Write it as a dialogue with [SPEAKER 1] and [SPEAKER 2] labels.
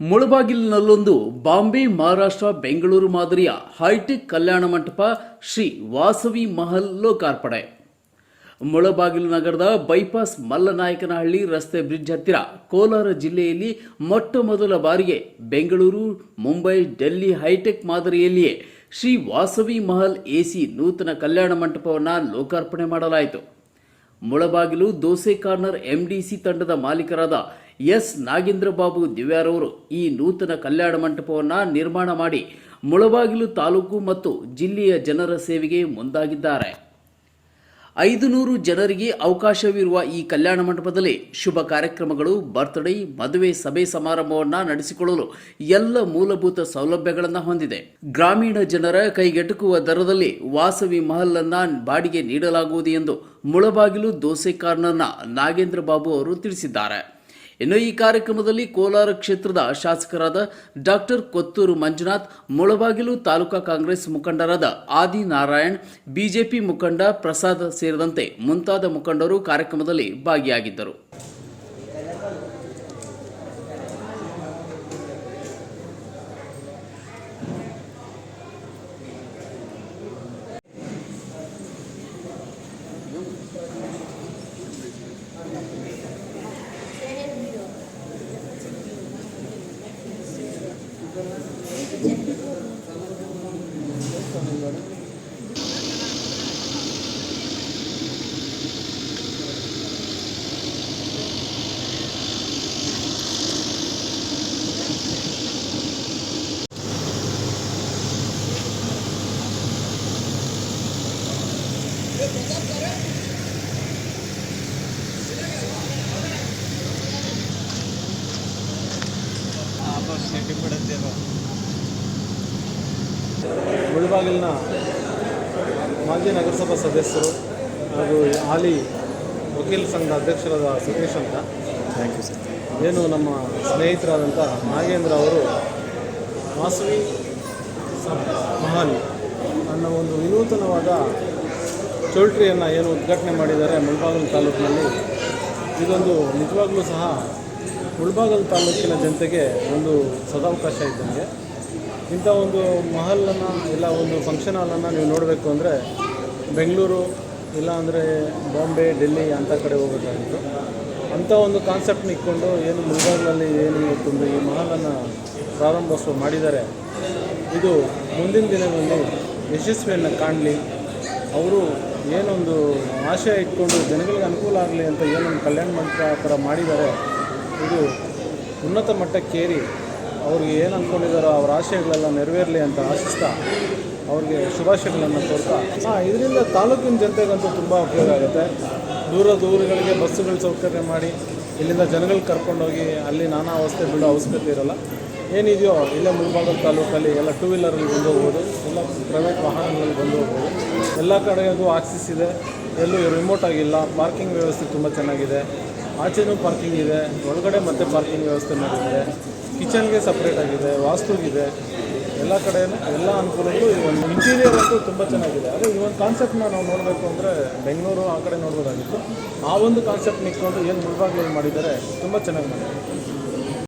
[SPEAKER 1] ಮುಳಬಾಗಿಲಿನಲ್ಲೊಂದು ಬಾಂಬೆ, ಮಹಾರಾಷ್ಟ್ರ, ಬೆಂಗಳೂರು ಮಾದರಿಯ ಹೈಟೆಕ್ ಕಲ್ಯಾಣ ಮಂಟಪ ಶ್ರೀ ವಾಸವಿ ಮಹಲ್ ಲೋಕಾರ್ಪಣೆ. ಮುಳಬಾಗಿಲು ನಗರದ ಬೈಪಾಸ್ ಮಲ್ಲನಾಯಕನಹಳ್ಳಿ ರಸ್ತೆ ಬ್ರಿಡ್ಜ್ ಹತ್ತಿರ ಕೋಲಾರ ಜಿಲ್ಲೆಯಲ್ಲಿ ಮೊಟ್ಟ ಮೊದಲ ಬಾರಿಗೆ ಬೆಂಗಳೂರು, ಮುಂಬೈ, ಡೆಲ್ಲಿ ಹೈಟೆಕ್ ಮಾದರಿಯಲ್ಲಿಯೇ ಶ್ರೀ ವಾಸವಿ ಮಹಲ್ ಎಸಿ ನೂತನ ಕಲ್ಯಾಣ ಮಂಟಪವನ್ನು ಲೋಕಾರ್ಪಣೆ ಮಾಡಲಾಯಿತು. ಮುಳಬಾಗಿಲು ದೋಸೆ ಕಾರ್ನರ್ ಎಂಡಿಸಿ ತಂಡದ ಮಾಲೀಕರಾದ ಎಸ್ ನಾಗೇಂದ್ರ ಬಾಬು ದಿವ್ಯಾರವರು ಈ ನೂತನ ಕಲ್ಯಾಣ ಮಂಟಪವನ್ನು ನಿರ್ಮಾಣ ಮಾಡಿ ಮುಳಬಾಗಿಲು ತಾಲೂಕು ಮತ್ತು ಜಿಲ್ಲೆಯ ಜನರ ಸೇವೆಗೆ ಮುಂದಾಗಿದ್ದಾರೆ. ಐದು ನೂರು ಜನರಿಗೆ ಅವಕಾಶವಿರುವ ಈ ಕಲ್ಯಾಣ ಮಂಟಪದಲ್ಲಿ ಶುಭ ಕಾರ್ಯಕ್ರಮಗಳು, ಬರ್ತ್ಡೇ, ಮದುವೆ, ಸಭೆ ಸಮಾರಂಭವನ್ನು ನಡೆಸಿಕೊಳ್ಳಲು ಎಲ್ಲ ಮೂಲಭೂತ ಸೌಲಭ್ಯಗಳನ್ನು ಹೊಂದಿದೆ. ಗ್ರಾಮೀಣ ಜನರ ಕೈಗೆಟುಕುವ ದರದಲ್ಲಿ ವಾಸವಿ ಮಹಲ್ ಅನ್ನ ಬಾಡಿಗೆ ನೀಡಲಾಗುವುದು ಎಂದು ಮುಳಬಾಗಿಲು ದೋಸೆ ಕಾರ್ನರ್ನ ನಾಗೇಂದ್ರ ಬಾಬು ಅವರು ತಿಳಿಸಿದ್ದಾರೆ. ಇನ್ನು ಈ ಕಾರ್ಯಕ್ರಮದಲ್ಲಿ ಕೋಲಾರ ಕ್ಷೇತ್ರದ ಶಾಸಕರಾದ ಡಾಕ್ಟರ್ ಕೊತ್ತೂರು ಮಂಜುನಾಥ್, ಮುಳಬಾಗಿಲು ತಾಲೂಕಾ ಕಾಂಗ್ರೆಸ್ ಮುಖಂಡರಾದ ಆದಿ ನಾರಾಯಣ್, ಬಿಜೆಪಿ ಮುಖಂಡ ಪ್ರಸಾದ್ ಸೇರಿದಂತೆ ಮುಂತಾದ ಮುಖಂಡರು ಕಾರ್ಯಕ್ರಮದಲ್ಲಿ ಭಾಗಿಯಾಗಿದ್ದರು.
[SPEAKER 2] ಮುಳಬಾಗಿಲಿನ ಮಾಜಿ ನಗರಸಭಾ ಸದಸ್ಯರು ಹಾಗೂ ಹಾಲಿ ವಕೀಲ ಸಂಘದ ಅಧ್ಯಕ್ಷರಾದ ಸತೀಶ್ ಅಂತ.
[SPEAKER 3] ಥ್ಯಾಂಕ್ ಯು ಸರ್
[SPEAKER 2] ಏನು ನಮ್ಮ ಸ್ನೇಹಿತರಾದಂಥ ನಾಗೇಂದ್ರ ಅವರು ವಾಸವಿ ಮಹಲ್ ಅನ್ನೋ ಒಂದು ವಿನೂತನವಾದ ಚೌಲ್ಟ್ರಿಯನ್ನು ಏನು ಉದ್ಘಾಟನೆ ಮಾಡಿದ್ದಾರೆ ಮುಳಬಾಗಿಲು ತಾಲೂಕಿನಲ್ಲಿ. ಇದೊಂದು ನಿಜವಾಗ್ಲೂ ಸಹ ಮುಳಬಾಗಿಲು ತಾಲೂಕಿನ ಜನತೆಗೆ ಒಂದು ಸದಾವಕಾಶ ಇದ್ದಂಗೆ. ಇಂಥ ಒಂದು ಮಹಲನ್ನು ಇಲ್ಲ ಒಂದು ಫಂಕ್ಷನ್ ಹಾಲನ್ನು ನೀವು ನೋಡಬೇಕು ಅಂದರೆ ಬೆಂಗಳೂರು, ಇಲ್ಲ ಅಂದರೆ ಬಾಂಬೆ, ಡೆಲ್ಲಿ ಅಂಥ ಕಡೆ ಹೋಗಬೇಕಾಗಿತ್ತು. ಅಂಥ ಒಂದು ಕಾನ್ಸೆಪ್ಟ್ನ ಇಟ್ಕೊಂಡು ಏನು ಮುಳ್ಬಾಗಲಲ್ಲಿ ಏನು ಇವತ್ತೊಂದು ಈ ಮಹಲನ್ನು ಪ್ರಾರಂಭೋತ್ಸವ ಮಾಡಿದ್ದಾರೆ. ಇದು ಮುಂದಿನ ದಿನಗಳಲ್ಲಿ ಯಶಸ್ವಿಯನ್ನು ಕಾಣಲಿ. ಅವರು ಏನೊಂದು ಆಶಯ ಇಟ್ಕೊಂಡು ಜನಗಳಿಗೆ ಅನುಕೂಲ ಆಗಲಿ ಅಂತ ಏನೊಂದು ಕಲ್ಯಾಣ ಮಂಟಪ ಆ ಥರ ಮಾಡಿದ್ದಾರೆ. ಇದು ಉನ್ನತ ಮಟ್ಟಕ್ಕೇರಿ ಅವ್ರಿಗೆ ಏನು ಅಂದ್ಕೊಂಡಿದ್ದಾರೋ ಅವ್ರ ಆಶಯಗಳೆಲ್ಲ ನೆರವೇರಲಿ ಅಂತ ಆಶಿಸ್ತಾ ಅವ್ರಿಗೆ ಶುಭಾಶಯಗಳನ್ನು ಕೊಡ್ತಾ ಹಾಂ, ಇದರಿಂದ ತಾಲೂಕಿನ ಜನತೆಗಂತೂ ತುಂಬ ಉಪಯೋಗ ಆಗುತ್ತೆ. ದೂರ ದೂರಗಳಿಗೆ ಬಸ್ಸುಗಳ ಸೌಕರ್ಯ ಮಾಡಿ, ಇಲ್ಲಿಂದ ಜನಗಳು ಕರ್ಕೊಂಡೋಗಿ ಅಲ್ಲಿ ನಾನಾ ಅವಸ್ಥೆ ಬಿಡೋ ಅವಶ್ಯಕತೆ ಇರೋಲ್ಲ. ಏನಿದೆಯೋ ಇಲ್ಲೇ ಮುಳಬಾಗಲ್ ತಾಲೂಕಲ್ಲಿ ಎಲ್ಲ ಟೂ ವೀಲರಲ್ಲಿ ಬಂದು ಹೋಗ್ಬೋದು ಎಲ್ಲ ಪ್ರೈವೇಟ್ ವಾಹನಗಳಲ್ಲಿ ಬಂದು ಹೋಗ್ಬೋದು. ಎಲ್ಲ ಕಡೆಗೂ ಆಕ್ಸಿಸ್ ಇದೆ. ಎಲ್ಲೂ ರಿಮೋಟ್ ಆಗಿಲ್ಲ. ಪಾರ್ಕಿಂಗ್ ವ್ಯವಸ್ಥೆ ತುಂಬ ಚೆನ್ನಾಗಿದೆ. ಆಚೆನೂ ಪಾರ್ಕಿಂಗ್ ಇದೆ, ಒಳಗಡೆ ಮತ್ತೆ ಪಾರ್ಕಿಂಗ್ ವ್ಯವಸ್ಥೆ ಮಾಡಿದ್ದಾರೆ. ಕಿಚನ್ಗೆ ಸಪ್ರೇಟ್ ಆಗಿದೆ ವಾಸ್ತುಗಿದೆ ಎಲ್ಲ ಕಡೆ ಎಲ್ಲ ಅನುಕೂಲಗಳು ಒಂದು ಇಂಟೀರಿಯರ್ ಅಂತೂ ತುಂಬ ಚೆನ್ನಾಗಿದೆ. ಅದೇ ಈ ಒಂದು ಕಾನ್ಸೆಪ್ಟ್ನ ನಾವು ನೋಡಬೇಕು ಅಂದರೆ ಬೆಂಗಳೂರು ಆ ಕಡೆ ನೋಡ್ಬೋದಾಗಿತ್ತು. ಆ ಒಂದು ಕಾನ್ಸೆಪ್ಟ್ ಇಟ್ಕೊಂಡು ಏನು ಮುಳಬಾಗ್ಲಲ್ಲಿ ಮಾಡಿದ್ದಾರೆ, ತುಂಬ ಚೆನ್ನಾಗಿ ಮಾಡಿದ್ದಾರೆ.